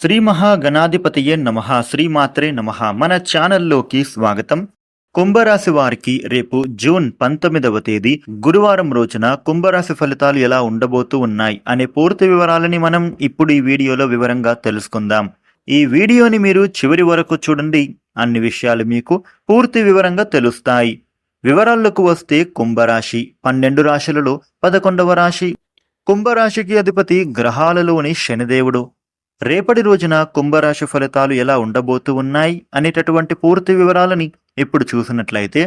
శ్రీ మహాగణాధిపతియే నమ శ్రీమాత్రే నమ. మన ఛానల్లోకి స్వాగతం. కుంభరాశి వారికి రేపు జూన్ పంతొమ్మిదవ తేదీ గురువారం రోజున కుంభరాశి ఫలితాలు ఎలా ఉండబోతూ ఉన్నాయి అనే పూర్తి వివరాలని మనం ఇప్పుడు ఈ వీడియోలో వివరంగా తెలుసుకుందాం. ఈ వీడియోని మీరు చివరి వరకు చూడండి అన్ని విషయాలు మీకు పూర్తి వివరంగా తెలుస్తాయి. వివరాల్లోకి వస్తే కుంభరాశి పన్నెండు రాశులలో పదకొండవ రాశి. కుంభరాశికి అధిపతి గ్రహాలలోని శనిదేవుడు. రేపటి రోజున కుంభరాశి ఫలితాలు ఎలా ఉండబోతూ ఉన్నాయి అనేటటువంటి పూర్తి వివరాలని ఇప్పుడు చూసినట్లయితే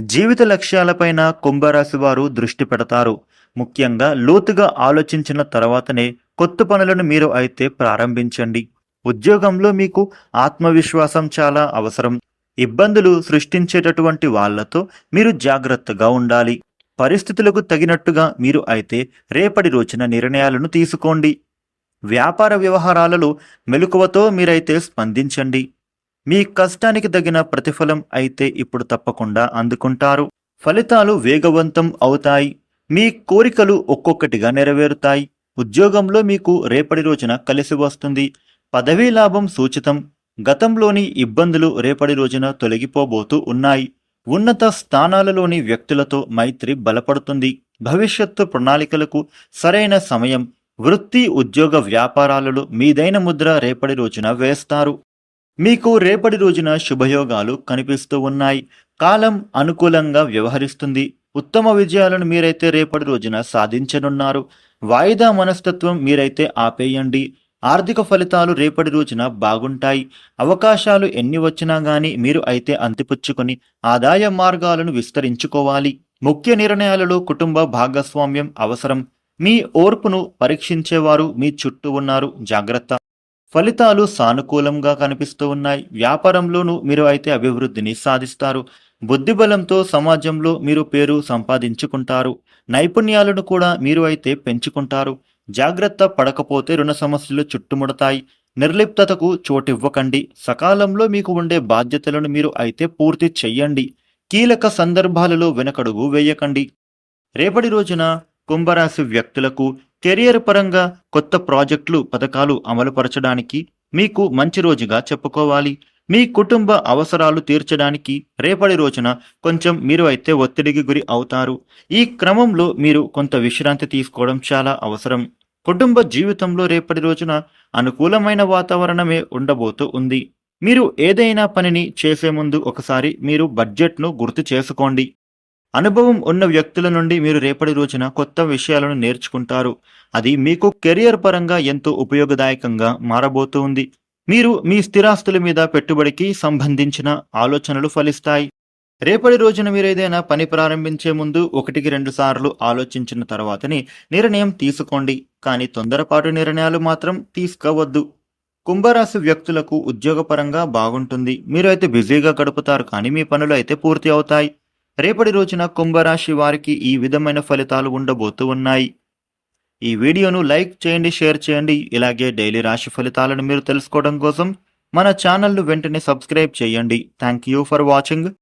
జీవిత లక్ష్యాలపైన కుంభరాశి వారు దృష్టి పెడతారు. ముఖ్యంగా లోతుగా ఆలోచించిన తర్వాతనే కొత్త పనులను మీరు అయితే ప్రారంభించండి. ఉద్యోగంలో మీకు ఆత్మవిశ్వాసం చాలా అవసరం. ఇబ్బందులు సృష్టించేటటువంటి వాళ్ళతో మీరు జాగ్రత్తగా ఉండాలి. పరిస్థితులకు తగినట్టుగా మీరు అయితే రేపటి రోజున నిర్ణయాలను తీసుకోండి. వ్యాపార వ్యవహారాలలో మెలకువతో మీరైతే స్పందించండి. మీ కష్టానికి తగిన ప్రతిఫలం అయితే ఇప్పుడు తప్పకుండా అందుకుంటారు. ఫలితాలు వేగవంతం అవుతాయి. మీ కోరికలు ఒక్కొక్కటిగా నెరవేరుతాయి. ఉద్యోగంలో మీకు రేపటి రోజున కలిసి వస్తుంది. పదవీ లాభం సూచితం. గతంలోని ఇబ్బందులు రేపటి రోజున తొలగిపోబోతూ ఉన్నాయి. ఉన్నత స్థానాలలోని వ్యక్తులతో మైత్రి బలపడుతుంది. భవిష్యత్తు ప్రణాళికలకు సరైన సమయం వృత్తి ఉద్యోగ వ్యాపారాలలో మీదైన ముద్ర రేపటి రోజున వేస్తారు. మీకు రేపటి రోజున శుభయోగాలు కనిపిస్తూ ఉన్నాయి. కాలం అనుకూలంగా వ్యవహరిస్తుంది. ఉత్తమ విజయాలను మీరైతే రేపటి రోజున సాధించనున్నారు. వాయిదా మనస్తత్వం మీరైతే ఆపేయండి. ఆర్థిక ఫలితాలు రేపటి రోజున బాగుంటాయి. అవకాశాలు ఎన్ని వచ్చినా గాని మీరు అయితే అంతిపుచ్చుకొని ఆదాయ మార్గాలను విస్తరించుకోవాలి. ముఖ్య నిర్ణయాలలో కుటుంబ భాగస్వామ్యం అవసరం. మీ ఓర్పును పరీక్షించేవారు మీ చుట్టూ ఉన్నారు. జాగ్రత్త. ఫలితాలు సానుకూలంగా కనిపిస్తూ ఉన్నాయి. వ్యాపారంలోనూ మీరు అయితే అభివృద్ధిని సాధిస్తారు. బుద్ధిబలంతో సమాజంలో మీరు పేరు సంపాదించుకుంటారు. నైపుణ్యాలను కూడా మీరు అయితే పెంచుకుంటారు. జాగ్రత్త పడకపోతే రుణ సమస్యలు చుట్టుముడతాయి. నిర్లిప్తతకు చోటివ్వకండి. సకాలంలో మీకు ఉండే బాధ్యతలను మీరు అయితే పూర్తి చెయ్యండి. కీలక సందర్భాలలో వెనకడుగు వేయకండి. రేపటి రోజున కుంభరాశి వ్యక్తులకు కెరియర్ పరంగా కొత్త ప్రాజెక్టులు పథకాలు అమలుపరచడానికి మీకు మంచి రోజుగా చెప్పుకోవాలి. మీ కుటుంబ అవసరాలు తీర్చడానికి రేపటి రోజున కొంచెం మీరు అయితే ఒత్తిడికి గురి అవుతారు. ఈ క్రమంలో మీరు కొంత విశ్రాంతి తీసుకోవడం చాలా అవసరం. కుటుంబ జీవితంలో రేపటి రోజున అనుకూలమైన వాతావరణమే ఉండబోతూ ఉంది. మీరు ఏదైనా పనిని చేసే ముందు ఒకసారి మీరు బడ్జెట్ను గుర్తు చేసుకోండి. అనుభవం ఉన్న వ్యక్తుల నుండి మీరు రేపటి రోజున కొత్త విషయాలను నేర్చుకుంటారు. అది మీకు కెరియర్ పరంగా ఎంతో ఉపయోగదాయకంగా మారబోతుంది. మీరు మీ స్థిరాస్తుల మీద పెట్టుబడికి సంబంధించిన ఆలోచనలు ఫలిస్తాయి. రేపటి రోజున మీరు ఏదైనా పని ప్రారంభించే ముందు ఒకటికి రెండు సార్లు ఆలోచించిన తర్వాతనే నిర్ణయం తీసుకోండి. కానీ తొందరపాటు నిర్ణయాలు మాత్రం తీసుకోవద్దు. కుంభరాశి వ్యక్తులకు ఉద్యోగపరంగా బాగుంటుంది. మీరు అయితే బిజీగా గడుపుతారు కానీ మీ పనులు అయితే పూర్తి అవుతాయి. రేపటి రోజున కుంభరాశి వారికి ఈ విధమైన ఫలితాలు ఉండబోతూ ఉన్నాయి. ఈ వీడియోను లైక్ చేయండి షేర్ చేయండి. ఇలాగే డైలీ రాశి ఫలితాలను మీరు తెలుసుకోవడం కోసం మన ఛానల్ను వెంటనే సబ్స్క్రైబ్ చేయండి. Thank you for watching.